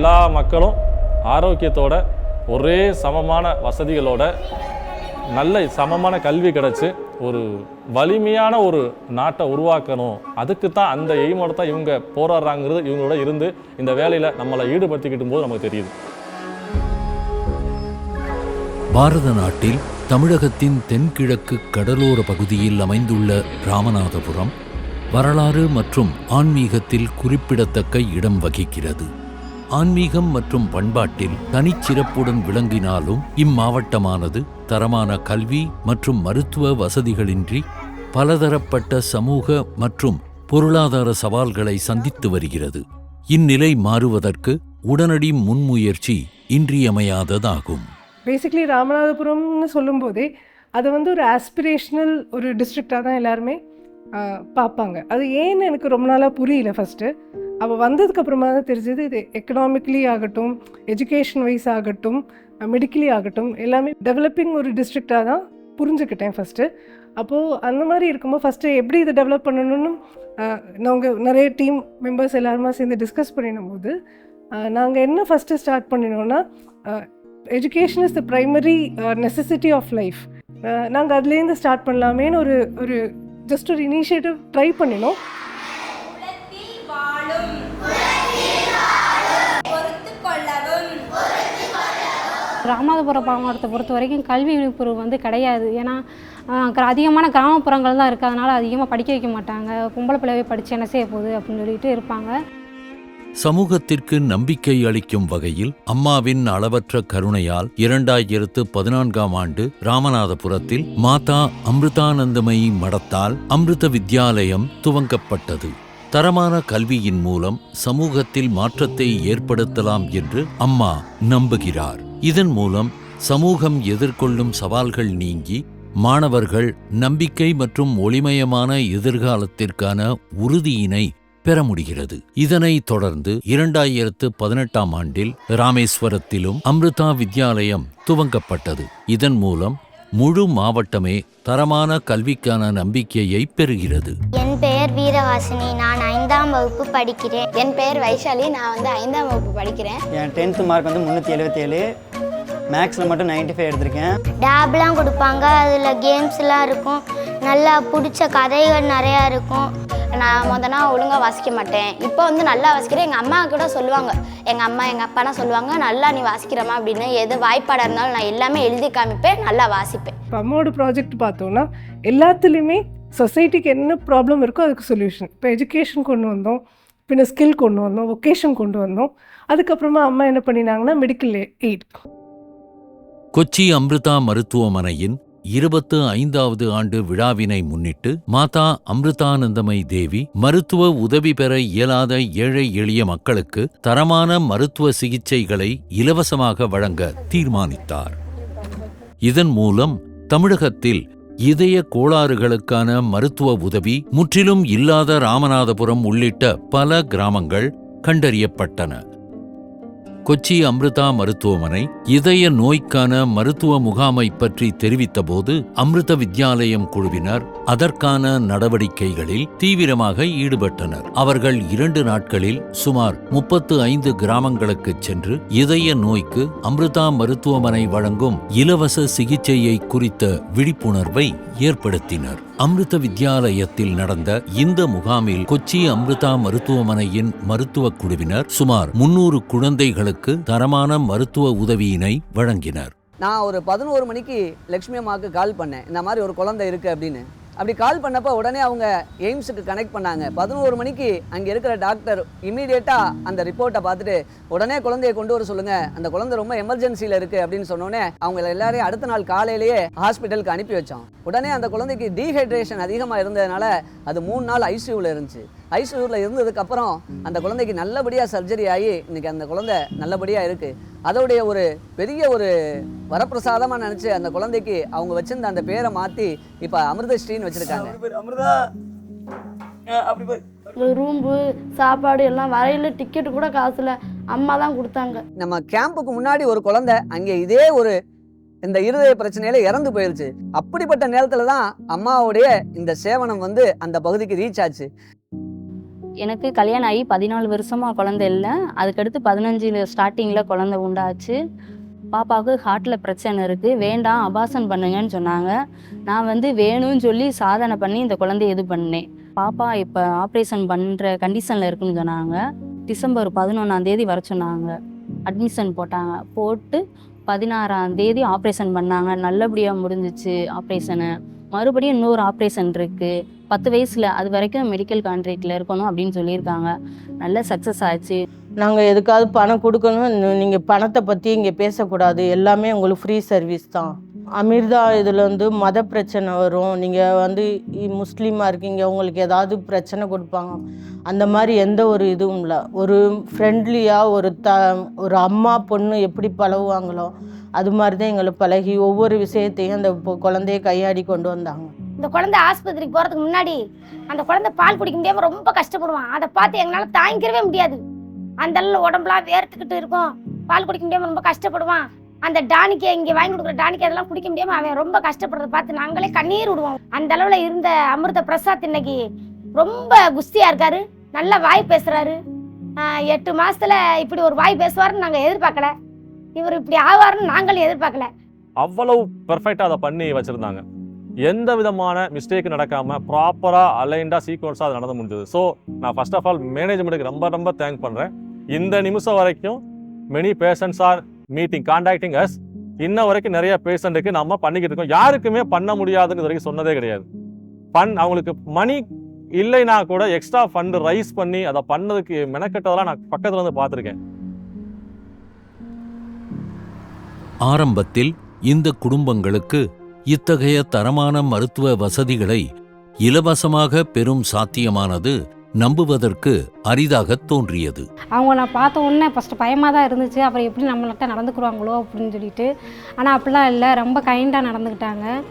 எல்லா மக்களும் ஆரோக்கியத்தோட ஒரே சமமான வசதிகளோட நல்ல சமமான கல்வி கிடச்சி ஒரு வலிமையான ஒரு நாட்டை உருவாக்கணும். அதுக்கு தான் அந்த எய்மோட தான் இவங்க போராடுறாங்கிறது இவங்களோட இருந்து இந்த வேலையில் நம்மளை ஈடுபடுத்திக்கிட்டும் போது நமக்கு தெரியுது. பாரத நாட்டில் தமிழகத்தின் தென்கிழக்கு கடலோர பகுதியில் அமைந்துள்ள ராமநாதபுரம் வரலாறு மற்றும் ஆன்மீகத்தில் குறிப்பிடத்தக்க இடம் வகிக்கிறது. ஆன்மீகம் மற்றும் பண்பாட்டில் தனிச்சிறப்புடன் விளங்கினாலும் இம்மாவட்டமானது தரமான கல்வி மற்றும் மருத்துவ வசதிகளின்றி பலதரப்பட்ட சமூக மற்றும் பொருளாதார சவால்களை சந்தித்து வருகிறது. இந்நிலை மாறுவதற்கு உடனடி முன்முயற்சி இன்றியமையாததாகும். பேசிக்லி ராமநாதபுரம்னு சொல்லும்போதே அது வந்து ஒரு ஆஸ்பிரேஷனல் ஒரு டிஸ்ட்ரிக்டாக தான் எல்லாருமே பார்ப்பாங்க. அது ஏன்னு எனக்கு ரொம்ப நாளாக புரியல ஃபஸ்ட்டு அவள் வந்ததுக்கு அப்புறமா தான் தெரிஞ்சது இது எக்கனாமிக்கலி ஆகட்டும் எஜுகேஷன் வைஸ் ஆகட்டும் மெடிக்கலி ஆகட்டும் எல்லாமே டெவலப்பிங் ஒரு டிஸ்ட்ரிக்டாக தான் புரிஞ்சுக்கிட்டேன் ஃபஸ்ட்டு அப்போது அந்த மாதிரி இருக்கும்போது ஃபஸ்ட்டு எப்படி இதை டெவலப் பண்ணணும்னு நாங்கள் நிறைய டீம் மெம்பர்ஸ் எல்லாருமா சேர்ந்து டிஸ்கஸ் பண்ணிடும் போது நாங்கள் என்ன first start பண்ணினோன்னா education is the primary necessity of life நாங்கள் அதுலேருந்து ஸ்டார்ட் பண்ணலாமேன்னு ஒரு ஒரு ஜஸ்ட் ஒரு இனிஷியேட்டிவ் ட்ரை பண்ணினோம். ராமநாதபுரம் மாவட்டத்தை பொறுத்த வரைக்கும் கல்வி விழிப்புணர்வு வந்து கிடையாது. ஏன்னா கிர- அதிகமான கிராமப்புறங்கள் தான் இருக்குது அதனால் அதிகமாக படிக்க வைக்க மாட்டாங்க. பொம்பளை பிள்ளைவே படித்து என்ன செய்ய போகுது அப்படின்னு சொல்லிட்டு இருப்பாங்க. சமூகத்திற்கு நம்பிக்கை அளிக்கும் வகையில் அம்மாவின் அளவற்ற கருணையால் இரண்டாயிரத்து பதினான்காம் ஆண்டு ராமநாதபுரத்தில் மாதா அமிர்தானந்தமயி மடத்தால் அமிர்த வித்யாலயம் துவங்கப்பட்டது. தரமான கல்வியின் மூலம் சமூகத்தில் மாற்றத்தை ஏற்படுத்தலாம் என்று அம்மா நம்புகிறார். இதன் மூலம் சமூகம் எதிர்கொள்ளும் சவால்கள் நீங்கி மாணவர்கள் நம்பிக்கை மற்றும் ஒளிமயமான எதிர்காலத்திற்கான உறுதியினை பெற முடிகிறது. இதனைத் தொடர்ந்து இரண்டாயிரத்து பதினெட்டாம் ஆண்டில் ராமேஸ்வரத்திலும் அம்ருதா வித்யாலயம் துவங்கப்பட்டது. இதன் மூலம் முழு மாவட்டமே தரமான கல்விக்கான நம்பிக்கையை பெறுகிறது. என் பெயர் வீரவாசினி. நான் ஐந்தாம் வகுப்பு படிக்கிறேன். என் பெயர் வைஷாலி. நான் வந்து ஐந்தாம் வகுப்பு படிக்கிறேன். என் டென்த்து மார்க் வந்து முந்நூற்றி எழுபத்தேழு மேக்ஸில் மட்டும் 95 ஃபைவ் எடுத்திருக்கேன் டேப்லாம் கொடுப்பாங்க. அதில் கேம்ஸ்லாம் இருக்கும். நல்லா பிடிச்ச கதைகள் நிறையா இருக்கும். நான் முதனா ஒழுங்காக வாசிக்க மாட்டேன். இப்போ வந்து நல்லா வாசிக்கிறேன். எங்கள் அம்மா கூட சொல்லுவாங்க. எங்கள் அம்மா எங்கள் அப்பாலாம் சொல்லுவாங்க நல்லா நீ வாசிக்கிறமா அப்படின்னு. எது வாய்ப்பாடாக இருந்தாலும் நான் எல்லாமே எழுதி காமிப்பேன் நல்லா வாசிப்பேன். இப்போ அம்மாவோட ப்ராஜெக்ட் பார்த்தோன்னா எல்லாத்துலேயுமே சொசைட்டிக்கு என்ன ப்ராப்ளம் இருக்கோ அதுக்கு சொல்யூஷன் இப்போ எஜுகேஷன் கொண்டு வந்தோம். பின்ன ஸ்கில் கொண்டு வந்தோம். ஒகேஷன் கொண்டு வந்தோம். அதுக்கப்புறமா அம்மா என்ன பண்ணினாங்கன்னா மெடிக்கல் எய்ட் கொச்சி அமிர்தா மருத்துவமனையின் இருபத்து ஐந்தாவது ஆண்டு விழாவினை முன்னிட்டு மாதா அம்ருதானந்தமை தேவி மருத்துவ உதவி பெற இயலாத ஏழை எளிய மக்களுக்கு தரமான மருத்துவ சிகிச்சைகளை இலவசமாக வழங்க தீர்மானித்தார். இதன் மூலம் தமிழகத்தில் இதய கோளாறுகளுக்கான மருத்துவ உதவி முற்றிலும் இல்லாத ராமநாதபுரம் உள்ளிட்ட பல கிராமங்கள் கண்டறியப்பட்டன. கொச்சி அமிர்தா மருத்துவமனை இதய நோய்க்கான மருத்துவ முகாமை பற்றி தெரிவித்தபோது அமிர்த வித்யாலயம் குழுவினர் அதற்கான நடவடிக்கைகளில் தீவிரமாக ஈடுபட்டனர். அவர்கள் இரண்டு நாட்களில் சுமார் முப்பத்து ஐந்து கிராமங்களுக்கு சென்று இதய நோய்க்கு அமிர்தா மருத்துவமனை வழங்கும் இலவச சிகிச்சையை குறித்த விழிப்புணர்வை ஏற்படுத்தினர். அமிர்த வித்யாலயத்தில் நடந்த இந்த முகாமில் கொச்சி அமிர்தா மருத்துவமனையின் மருத்துவக் குழுவினர் சுமார் முன்னூறு குழந்தைகளுக்கு தரமான மருத்துவ உதவியினை வழங்கினர். நான் ஒரு பதினோரு மணிக்கு லக்ஷ்மி அம்மாவுக்கு கால் பண்ணேன். இந்த மாதிரி ஒரு குழந்தை இருக்கு அப்படின்னு. அப்படி கால் பண்ணப்போ உடனே அவங்க எய்ம்ஸுக்கு கனெக்ட் பண்ணாங்க. பதினோரு மணிக்கு அங்கே இருக்கிற டாக்டர் இமீடியட்டாக அந்த ரிப்போர்ட்டை பார்த்துட்டு உடனே குழந்தையை கொண்டு வர சொல்லுங்கள் அந்த குழந்தை ரொம்ப எமர்ஜென்சியில் இருக்குது அப்படின்னு சொன்னோடனே அவங்க எல்லாரையும் அடுத்த நாள் காலையிலேயே ஹாஸ்பிட்டலுக்கு அனுப்பி வச்சோம் உடனே அந்த குழந்தைக்கு டீஹைட்ரேஷன் அதிகமாக இருந்ததுனால அது மூணு நாள் ஐசியூவில் இருந்துச்சு. ஐசியூவில் இருந்ததுக்கப்புறம் அந்த குழந்தைக்கு நல்லபடியாக சர்ஜரி ஆகி இன்னைக்கு அந்த குழந்தை நல்லபடியாக இருக்குது அதோடைய ஒரு பெரிய ஒரு வரப்பிரசாதமாக நினச்சி அந்த குழந்தைக்கு அவங்க வச்சிருந்த அந்த பேரை மாற்றி இப்போ அமிர்தஸ்ரீன்னு வச்சுருக்காங்க. அமிர்தா அப்படி போய். ரூம்பு சாப்பாடு எல்லாம் வரையில் டிக்கெட்டு கூட காசுல அம்மா தான் கொடுத்தாங்க. நம்ம கேம்புக்கு முன்னாடி ஒரு குழந்தை அங்கே இதே ஒரு இந்த இருதய பிரச்சனையில இறந்து போயிருச்சு. அப்படிப்பட்ட நேரத்துல தான் அம்மாவுடைய இந்த சேவனம் வந்து அந்த பகுதிக்கு ரீச் ஆச்சு. எனக்கு கல்யாணம் ஆகி பதினாலு வருஷமாக குழந்தை இல்லை. அதுக்கடுத்து பதினஞ்சில் ஸ்டார்டிங்கில் குழந்தை உண்டாச்சு. பாப்பாவுக்கு ஹார்ட்டில் பிரச்சனை இருக்குது வேண்டாம் அபாசன் பண்ணுங்கன்னு சொன்னாங்க. நான் வந்து வேணும்னு சொல்லி சாதனை பண்ணி இந்த குழந்தைய இது பண்ணேன். பாப்பா இப்போ ஆப்ரேஷன் பண்ணுற கண்டிஷனில் இருக்குன்னு சொன்னாங்க. டிசம்பர் பதினொன்றாம் தேதி வர சொன்னாங்க. அட்மிஷன் போட்டாங்க. போட்டு பதினாறாம் தேதி ஆப்ரேஷன் பண்ணாங்க. நல்லபடியாக முடிஞ்சிச்சு ஆப்ரேஷனை மறுபடியும் இன்னொரு ஆப்ரேஷன் இருக்குது பத்து வயசில் அது வரைக்கும் மெடிக்கல் கான்ட்ராக்டில் இருக்கணும் அப்படின்னு சொல்லியிருக்காங்க. நல்ல சக்ஸஸ் ஆச்சு. நாங்கள் எதுக்காவது பணம் கொடுக்கணும் நீங்கள் பணத்தை பற்றி இங்கே பேசக்கூடாது. எல்லாமே உங்களுக்கு ஃப்ரீ சர்வீஸ் தான். அமிர்தா இதில் வந்து மத பிரச்சனை வரும். நீங்கள் வந்து முஸ்லீமாக இருக்கீங்க. உங்களுக்கு ஏதாவது பிரச்சனை கொடுப்பாங்க. அந்த மாதிரி எந்த ஒரு இதுவும் இல்லை. ஒரு ஃப்ரெண்ட்லியாக ஒரு த ஒரு அம்மா பொண்ணு எப்படி பழகுவாங்களோ அது மாதிரி தான் எங்களை பழகி ஒவ்வொரு விஷயத்தையும் அந்த குழந்தைய கையாடி கொண்டு வந்தாங்க. இந்த குழந்தை ஆஸ்பத்திரிக்கு போகிறதுக்கு முன்னாடி அந்த குழந்தை பால் குடிக்க முடியாமல் ரொம்ப கஷ்டப்படுவான். அதை பார்த்து எங்களால் தாங்கிக்கவே முடியாது. அந்த அளவில் உடம்புலாம் வேர்த்துக்கிட்டு இருக்கும். பால் குடிக்க முடியாமல் ரொம்ப கஷ்டப்படுவான். அந்த டானிக்கை இங்கே வாங்கி கொடுக்குற டானிக்கை அதெல்லாம் குடிக்க முடியாமல் அவன் ரொம்ப கஷ்டப்படுறத பார்த்து நாங்களே கண்ணீர் விடுவோம். அந்த அளவில் இருந்த அமிர்த பிரசாத் இன்னைக்கு ரொம்ப குஸ்தியாக இருக்காரு. நல்லா வாய் பேசுகிறாரு எட்டு மாசத்துல இப்படி ஒரு வாய் பேசுவாருன்னு நாங்கள் எதிர்பார்க்கல. இவர் இப்படி ஆவாருன்னு நாங்களும் எதிர்பார்க்கல. அவ்வளவு பெர்ஃபெக்டாக அதை பண்ணி வச்சுருந்தாங்க. எந்த விதமான மிஸ்டேக் நடக்காமல் ப்ராப்பராக அலைண்டாக சீக்வன்ஸாக அது நடந்து முடிஞ்சது. ஸோ நான் ஃபர்ஸ்ட் ஆஃப் ஆல் மேனேஜ்மெண்ட்டுக்கு ரொம்ப ரொம்ப தேங்க் பண்ணுறேன் இந்த நிமிஷம் வரைக்கும் many patients are meeting contacting us இன்ன வரைக்கும் நிறைய பேஷண்ட்டுக்கு நம்ம பண்ணிக்கிட்டு இருக்கோம். யாருக்குமே பண்ண முடியாதுன்னு இது வரைக்கும் சொன்னதே கிடையாது. பண் அவங்களுக்கு மணி இல்லைனா கூட எக்ஸ்ட்ரா ஃபண்டு ரைஸ் பண்ணி அதை பண்ணதுக்கு மெனக்கெட்டதெல்லாம் நான் பக்கத்துல இருந்து பார்த்துருக்கேன். ஆரம்பத்தில் இந்த குடும்பங்களுக்கு இத்தகைய தரமான மருத்துவ வசதிகளை இலவசமாக பெறும் சாத்தியமானது நம்புவதற்கு அரிதாகத் தோன்றியது. அவங்க நான் பார்த்த உடனே ஃபஸ்ட்டு பயமாக தான் இருந்துச்சு. அப்புறம் எப்படி நம்மள்கிட்ட நடந்துக்குருவாங்களோ அப்படின்னு சொல்லிட்டு. ஆனால் அப்படிலாம் இல்லை. ரொம்ப கைண்டாக நடந்துக்கிட்டாங்க.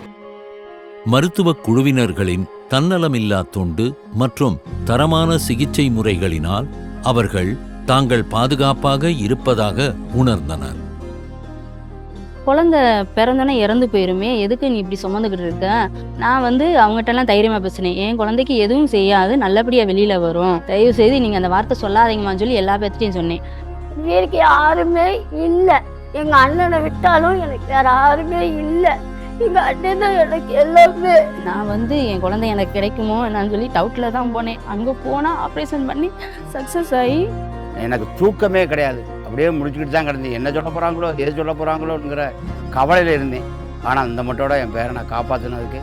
மருத்துவக் குழுவினர்களின் தன்னலமில்லா தொண்டு மற்றும் தரமான சிகிச்சை முறைகளினால் அவர்கள் தாங்கள் பாதுகாப்பாக இருப்பதாக உணர்ந்தனர். குழந்தை பிறந்தோன்னே இறந்து போயிருமே எதுக்கு நீ இப்படி சுமந்துக்கிட்டு இருக்க? நான் வந்து அவங்ககிட்டலாம் தைரியமாக பேசினேன். என் குழந்தைக்கு எதுவும் செய்யாது நல்லபடியாக வெளியில் வரும். தயவு செய்து நீங்கள் அந்த வார்த்தை சொல்லாதீங்கம்மான்னு சொல்லி எல்லா பேர்த்திட்டையும் சொன்னேன். வீட்டுக்கு யாருமே இல்லை. எங்க அண்ணனை விட்டாலும் எனக்கு வேற யாருமே இல்லை. எங்க அண்ணன் தான் எனக்கு எல்லாமே. நான் வந்து என் குழந்தை எனக்கு கிடைக்குமோ என்னன்னு சொல்லி டவுட்டில் தான் போனேன். அங்கே போனால் ஆப்ரேஷன் பண்ணி சக்ஸஸ் ஆகி எனக்கு தூக்கமே கிடையாது. அப்படியே முடிச்சுக்கிட்டு தான் கிடந்தேன். என்ன சொல்ல போகிறாங்களோ எது சொல்ல போகிறாங்களோங்கிற கவலையில் இருந்தேன். ஆனால் அந்த மட்டோட என் பேரை நான் காப்பாற்றினதுக்கு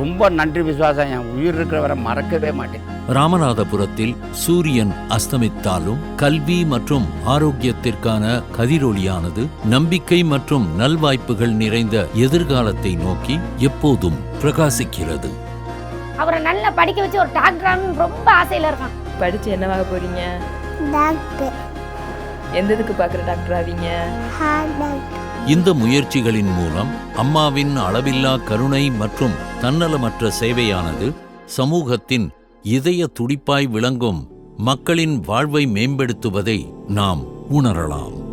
ரொம்ப நன்றி விசுவாசம். என் உயிர் இருக்கிற வரை மறக்கவே மாட்டேன். ராமநாதபுரத்தில் சூரியன் அஸ்தமித்தாலும் கல்வி மற்றும் ஆரோக்கியத்திற்கான கதிரொளியானது நம்பிக்கை மற்றும் நல்வாய்ப்புகள் நிறைந்த எதிர்காலத்தை நோக்கி எப்போதும் பிரகாசிக்கிறது. அவரை நல்லா படிக்க வச்சு ஒரு டாக்டரானு ரொம்ப ஆசையில் இருக்கான். படிச்சு என்னவாக போறீங்க? டாக்டர். எந்த இதுக்கு பார்க்குற டாக்டர் ஆவீங்க? இந்த முயற்சிகளின் மூலம் அம்மாவின் அளவில்லா கருணை மற்றும் தன்னலமற்ற சேவையானது சமூகத்தின் இதய துடிப்பாய் விளங்கும் மக்களின் வாழ்வை மேம்படுத்துவதை நாம் உணரலாம்.